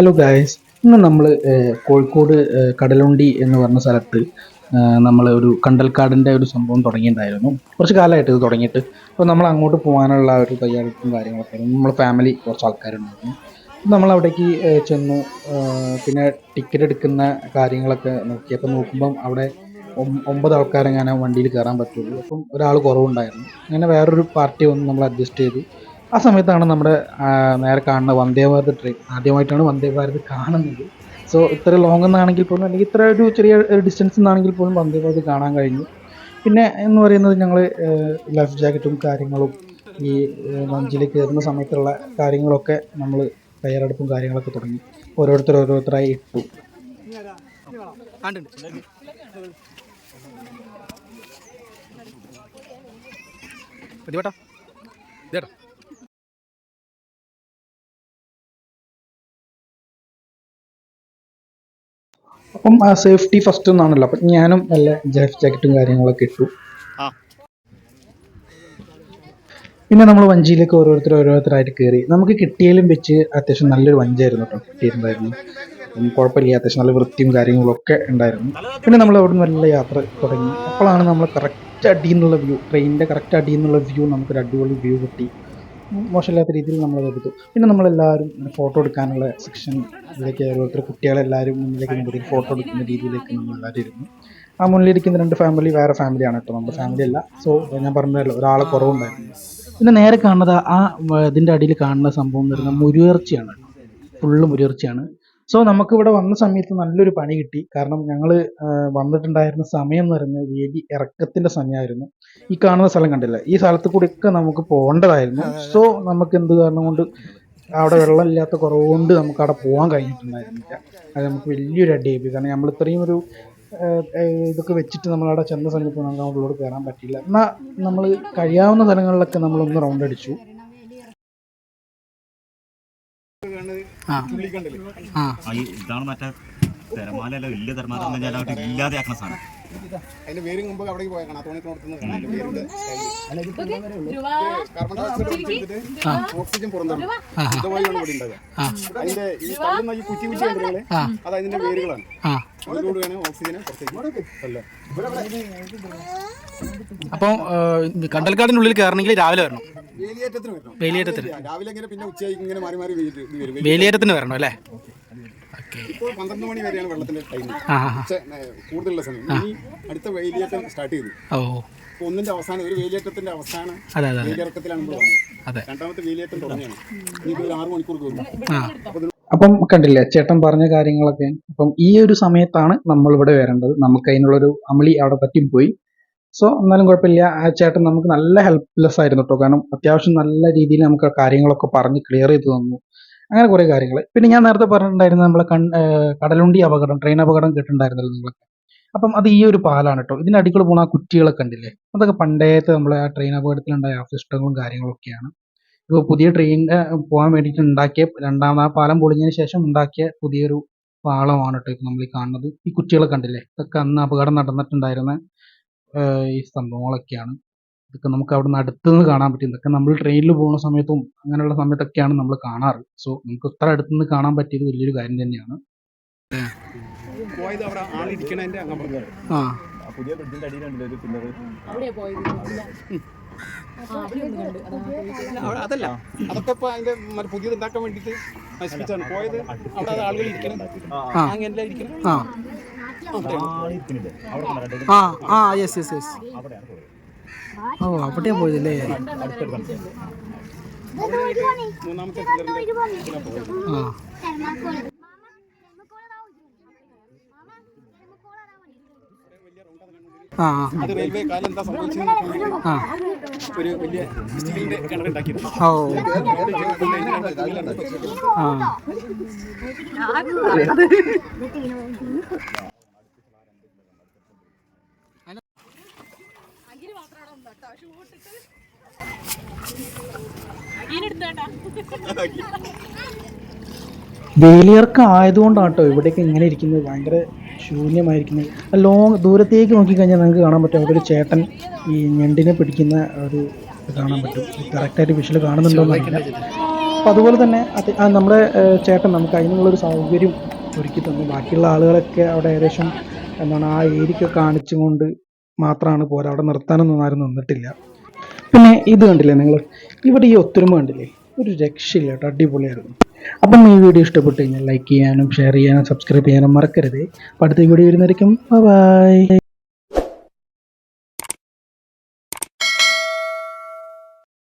Hello guys ഇന്ന് നമ്മൾ കോഴിക്കോട് കടലുണ്ടി എന്ന് പറഞ്ഞ സ്ഥലത്ത് നമ്മൾ ഒരു കണ്ടൽക്കാടിന്റെ ഒരു സംഭവം തുടങ്ങിയിട്ടുണ്ടായിരുന്നു. കുറച്ച് കാലമായിട്ട് ഇത് തുടങ്ങിയിട്ട്. അപ്പോൾ നമ്മൾ അങ്ങോട്ട് പോകാനുള്ള ഒരു തയ്യാറെടുപ്പും കാര്യങ്ങളൊക്കെ നമ്മൾ ഫാമിലി കുറച്ച് ആൾക്കാരുണ്ടായിരുന്നു. നമ്മൾ അവിടേക്ക് ചെന്നു. പിന്നെ ടിക്കറ്റ് എടുക്കുന്ന കാര്യങ്ങളൊക്കെ നോക്കി. അപ്പോൾ നോക്കുമ്പം അവിടെ ഒമ്പത് ആൾക്കാരെങ്ങനെ വണ്ടിയിൽ കയറാൻ പറ്റുള്ളൂ. അപ്പം ഒരാൾ കുറവുണ്ടായിരുന്നു. അങ്ങനെ വേറൊരു പാർട്ടി വന്ന് നമ്മൾ അഡ്ജസ്റ്റ് ചെയ്തു. ആ സമയത്താണ് നമ്മുടെ നേരെ കാണുന്ന വന്ദേ ഭാരത് ട്രെയിൻ. ആദ്യമായിട്ടാണ് വന്ദേ ഭാരത് കാണുന്നത്. സോ ഇത്ര ലോങ് എന്നാണെങ്കിൽ പോലും അല്ലെങ്കിൽ ഇത്ര ഒരു ചെറിയ ഡിസ്റ്റൻസ് എന്നാണെങ്കിൽ പോലും വന്ദേ ഭാരത് കാണാൻ കഴിഞ്ഞു. പിന്നെ എന്ന് പറയുന്നത് ഞങ്ങൾ ലൈഫ് ജാക്കറ്റും കാര്യങ്ങളും ഈ വഞ്ചിയിൽ കയറുന്ന സമയത്തുള്ള കാര്യങ്ങളൊക്കെ നമ്മൾ തയ്യാറെടുപ്പും കാര്യങ്ങളൊക്കെ തുടങ്ങി. ഓരോരുത്തർ ഓരോരുത്തരായി ഇട്ടു. പ്രതിപേട്ടാ ഇതേട്ടാ. അപ്പം സേഫ്റ്റി ഫസ്റ്റ് എന്നാണല്ലോ. അപ്പം ഞാനും നല്ല ലൈഫ് ജാക്കറ്റും കാര്യങ്ങളൊക്കെ ഇട്ടു. പിന്നെ നമ്മൾ വഞ്ചിയിലേക്ക് ഓരോരുത്തർ ഓരോരുത്തരായിട്ട് കയറി നമുക്ക് കിട്ടിയാലും വെച്ച് അത്യാവശ്യം നല്ലൊരു വഞ്ചിയായിരുന്നു കേട്ടോ കിട്ടിയിട്ടുണ്ടായിരുന്നു കുഴപ്പമില്ല. അത്യാവശ്യം നല്ല വൃത്തിയും കാര്യങ്ങളും ഒക്കെ ഉണ്ടായിരുന്നു. പിന്നെ നമ്മൾ അവിടെ നിന്ന് നല്ല യാത്ര തുടങ്ങി. അപ്പോഴാണ് നമ്മൾ കറക്റ്റ് അടിയിൽ നിന്നുള്ള വ്യൂ ട്രെയിനിന്റെ കറക്റ്റ് അടിയിൽ നിന്നുള്ള വ്യൂ നമുക്കൊരു അടിപൊളി വ്യൂ കിട്ടി. മോശമില്ലാത്ത രീതിയിൽ നമ്മൾ എടുത്തു. പിന്നെ നമ്മളെല്ലാവരും ഫോട്ടോ എടുക്കാനുള്ള സെക്ഷൻ ഇതിലേക്ക് ഓരോരുത്തർ കുട്ടികളെല്ലാവരും മുന്നിലേക്ക് കൊണ്ടുപോയി ഫോട്ടോ എടുക്കുന്ന രീതിയിലേക്ക് നമ്മൾ എല്ലാവരും ഇരുന്നു. ആ മുന്നിലിരിക്കുന്ന രണ്ട് ഫാമിലി വേറെ ഫാമിലിയാണ് കേട്ടോ. നമ്മുടെ ഫാമിലി അല്ല. സോ ഞാൻ പറഞ്ഞല്ലോ ഒരാളെ കുറവുണ്ടായിരുന്നു. പിന്നെ നേരെ കാണുന്നത് ആ ഇതിന്റെ അടിയിൽ കാണുന്ന സംഭവം എന്ന് പറയുന്നത് മുരുകർച്ചയാണ്. ഫുള്ള് മുരുകർച്ചയാണ്. സോ നമുക്കിവിടെ വന്ന സമയത്ത് നല്ലൊരു പണി കിട്ടി. കാരണം ഞങ്ങൾ വന്നിട്ടുണ്ടായിരുന്ന സമയം എന്ന് പറയുന്നത് വേലി ഇറക്കത്തിന്റെ സമയമായിരുന്നു. ഈ കാണുന്ന സ്ഥലം കണ്ടില്ല? ഈ സ്ഥലത്ത് കൂടിയൊക്കെ നമുക്ക് പോകേണ്ടതായിരുന്നു. സോ നമുക്ക് എന്ത് കാരണം കൊണ്ട് അവിടെ വെള്ളമില്ലാത്ത കുറവുകൊണ്ട് നമുക്ക് അവിടെ പോകാൻ കഴിഞ്ഞിട്ടുണ്ടായിരുന്നില്ല. അത് നമുക്ക് വലിയൊരു അടിയായി കാരണം നമ്മൾ ഇത്രയും ഒരു ഇതൊക്കെ വെച്ചിട്ട് നമ്മൾ അവിടെ ചെന്ന സമയത്ത് നമുക്ക് അങ്ങോട്ട് കയറാൻ പറ്റില്ല എന്നാൽ നമ്മൾ കഴിയാവുന്ന സ്ഥലങ്ങളിലൊക്കെ നമ്മളൊന്ന് റൗണ്ട് അടിച്ചു. ഇതാണ് മറ്റേ വലിയ തിരമാല അവിടെ സാധനം. അതിന്റെ വേരും മുമ്പ് ഓക്സിജൻ പുറന്തള്ളും ഇതുപോലെയാണ് ഇവിടെ ഉണ്ടാവുക. അതിന്റെ ഈ തള്ളുന്ന ഈ കുറ്റി കുറ്റി കണ്ടുകളെ അത് അതിന്റെ വേരുകളാണ് ആ. അതിലൂടെയാണ് ഓക്സിജനെ പുറത്തേക്ക് തള്ളുക. അപ്പം കണ്ടൽക്കാടിന്റെ ഉള്ളിൽ കയറണമെങ്കിൽ രാവിലെ വരണം. വേലിയേറ്റത്തിന് രാവിലെ ഇങ്ങനെ പിന്നെ ഉച്ചയായി ഇങ്ങനെ മാറി മാറി വേലിയേറ്റത്തിന് വരണം അല്ലേ? ഓക്കെ ഇപ്പോൾ പന്ത്രണ്ട് മണി വരെയാണ് വെള്ളത്തിന്റെ ടൈം ആ ആ, ഉച്ച ഏ, കൂടുതലുള്ള സമയം. ഇനി അടുത്ത വേലിയേറ്റം സ്റ്റാർട്ട് ചെയ്തു. ഒന്നിന്റെ അവസാനം ഒരു വേലിയേറ്റത്തിന്റെ അവസാനം വേലിയിറക്കത്തിലാണ് നമ്മൾ വന്നത്. രണ്ടാമത്തെ വേലിയേറ്റം തുടങ്ങിയാണ്. ഇനി ഒരു ആറ് മണിക്കൂർ കയറും ആ. അപ്പോൾ അപ്പം കണ്ടില്ലേ ചേട്ടൻ പറഞ്ഞ കാര്യങ്ങളൊക്കെ അപ്പം ഈ ഒരു സമയത്താണ് നമ്മൾ ഇവിടെ വരേണ്ടത്. നമുക്ക് അതിനുള്ളൊരു അമളി അവിടെ പറ്റിപ്പോയി സോ എന്നാലും കുഴപ്പമില്ല. ആ ചേട്ടൻ നമുക്ക് നല്ല ഹെൽപ്ലെസ് ആയിരുന്നു കേട്ടോ കാരണം അത്യാവശ്യം നല്ല രീതിയിൽ നമുക്ക് കാര്യങ്ങളൊക്കെ പറഞ്ഞ് ക്ലിയർ ചെയ്ത് തന്നു. അങ്ങനെ കുറേ കാര്യങ്ങൾ. പിന്നെ ഞാൻ നേരത്തെ പറഞ്ഞിട്ടുണ്ടായിരുന്നു നമ്മളെ കൺ കടലുണ്ടി അപകടം ട്രെയിൻ അപകടം കേട്ടിട്ടുണ്ടായിരുന്നല്ലോ നിങ്ങളൊക്കെ അപ്പം അത് ഈ ഒരു പാലാണ് കേട്ടോ ഇതിന്റെ അടിക്കൂടെ പോണ ആ കുറ്റികളൊക്കെ ഉണ്ടല്ലേ അതൊക്കെ പണ്ടേത്തെ നമ്മളെ ആ ട്രെയിൻ അപകടത്തിലുണ്ടായ അവശിഷ്ടങ്ങളും കാര്യങ്ങളൊക്കെയാണ്. ഇപ്പോൾ പുതിയ ട്രെയിൻ പോകാൻ വേണ്ടിയിട്ട് ഉണ്ടാക്കിയ രണ്ടാമത് ആ പാലം പൊളിഞ്ഞതിന് ശേഷം ഉണ്ടാക്കിയ പുതിയൊരു പാളമാണ് കേട്ടോ ഇപ്പം നമ്മൾ ഈ കാണുന്നത്. ഈ കുറ്റികളൊക്കെ കണ്ടില്ലേ? ഇതൊക്കെ അന്ന് അപകടം നടന്നിട്ടുണ്ടായിരുന്ന. ഈ സംഭവങ്ങളൊക്കെയാണ്. ഇതൊക്കെ നമുക്ക് അവിടെ നിന്ന് അടുത്തുനിന്ന് കാണാൻ പറ്റും. ഇതൊക്കെ നമ്മൾ ട്രെയിനിൽ പോകുന്ന സമയത്തും അങ്ങനെയുള്ള സമയത്തൊക്കെയാണ് നമ്മൾ കാണാറ്. സോ നമുക്ക് ഇത്ര അടുത്തുനിന്ന് കാണാൻ പറ്റിയത് വലിയൊരു കാര്യം തന്നെയാണ്. ആ. പുതിയ ബ്രിഡ്ജിന്റെ അടിയിലുണ്ടല്ലോ ഒരു പില്ലർ അതല്ല. അതൊക്കെ ഇപ്പൊ അതിന്റെ പുതിയത് ഉണ്ടാക്കാൻ വേണ്ടിട്ട് നശിപ്പിച്ചാണ് പോയത് അവിടെ ആളുകൾ ഇരിക്കണം. അങ്ങനെ ഇരിക്കണം. ആ? ആ യെസ് യെസ് യെസ്. ഓ അവിടെ പോയതല്ലേ? ആ. ആ അത് റെയിൽവേ കാലം എന്താ സംഭവിച്ചത്? ആ. ഒരു വലിയ സ്റ്റീലിന്റെ ആ. വേലിയിറക്കം ആയതുകൊണ്ടാണ് കേട്ടോ ഇവിടെയൊക്കെ ഇങ്ങനെ ഇരിക്കുന്നത്. ഭയങ്കര ശൂന്യമായിരിക്കുന്നത്. ലോങ് ദൂരത്തേക്ക് നോക്കിക്കഴിഞ്ഞാൽ നിങ്ങൾക്ക് കാണാൻ പറ്റും. അവിടെ ഒരു ചേട്ടൻ ഈ ഞണ്ടിനെ പിടിക്കുന്ന ഒരു കാണാൻ പറ്റും. കറക്റ്റായിട്ട് വിഷൽ കാണുന്നുണ്ടോ എന്നറിയില്ല അപ്പോൾ അതുപോലെ തന്നെ നമ്മുടെ ചേട്ടൻ നമുക്ക് അതിനുള്ളൊരു സൗകര്യം ഒരുക്കി തന്നു. ബാക്കിയുള്ള ആളുകളൊക്കെ അവിടെ ഏകദേശം എന്താണ് ആ ഏരിയൊക്കെ കാണിച്ചും കൊണ്ട് മാത്രമാണ് പോരാ. അവിടെ നിർത്താനൊന്നും നിന്നിട്ടില്ല. പിന്നെ ഇത് കണ്ടില്ലേ നിങ്ങൾ ഇവിടെ ഈ ഒത്തൊരുമ കണ്ടില്ലേ? ഒരു രക്ഷയില്ല കേട്ടോ. അടിപൊളിയായിരുന്നു. അപ്പം ഈ വീഡിയോ ഇഷ്ടപ്പെട്ട് കഴിഞ്ഞാൽ ലൈക്ക് ചെയ്യാനും ഷെയർ ചെയ്യാനും സബ്സ്ക്രൈബ് ചെയ്യാനും മറക്കരുത്. അടുത്ത വീഡിയോ വരുന്നതായിരിക്കും ബൈ